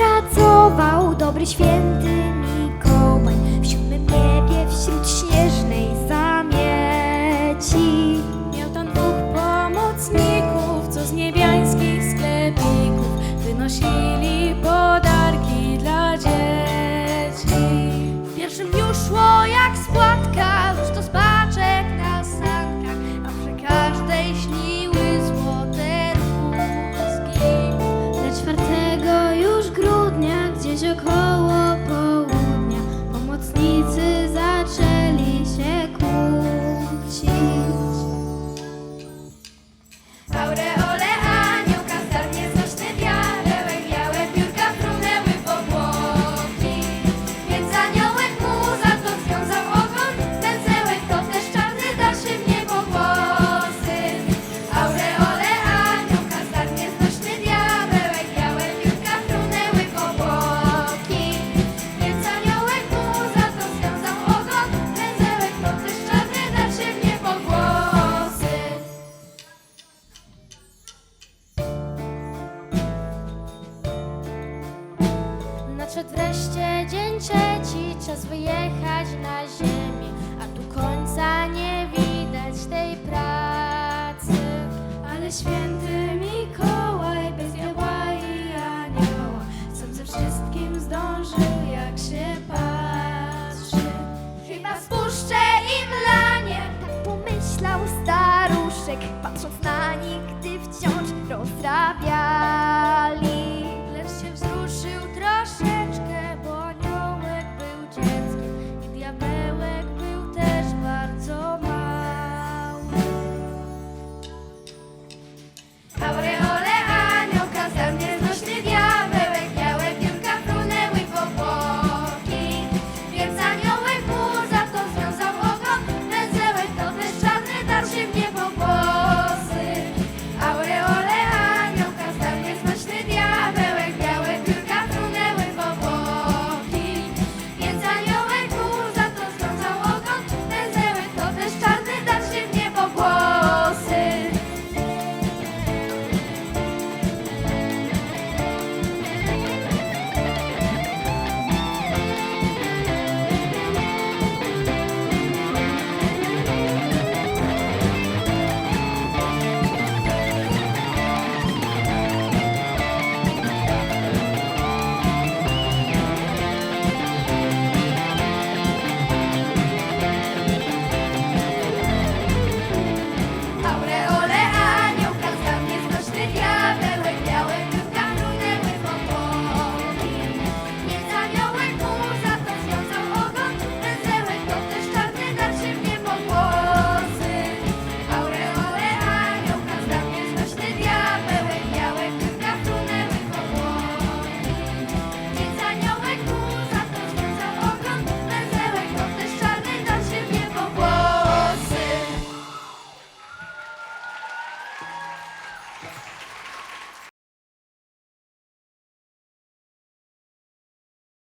pracował dobry święty Mikołaj w siódmym niebie wśród śnieżnej zamieci. Miał tam dwóch pomocników, co z niebiańskich sklepików wynosili po out at. Nadszedł wreszcie dzień trzeci, czas wyjechać na Ziemię, a tu końca nie widać tej pracy. Ale święty Mikołaj bez diabła i anioła, sam ze wszystkim zdążył, jak się patrzy. Chyba spuszczę im lanie, tak pomyślał staruszek, patrząc na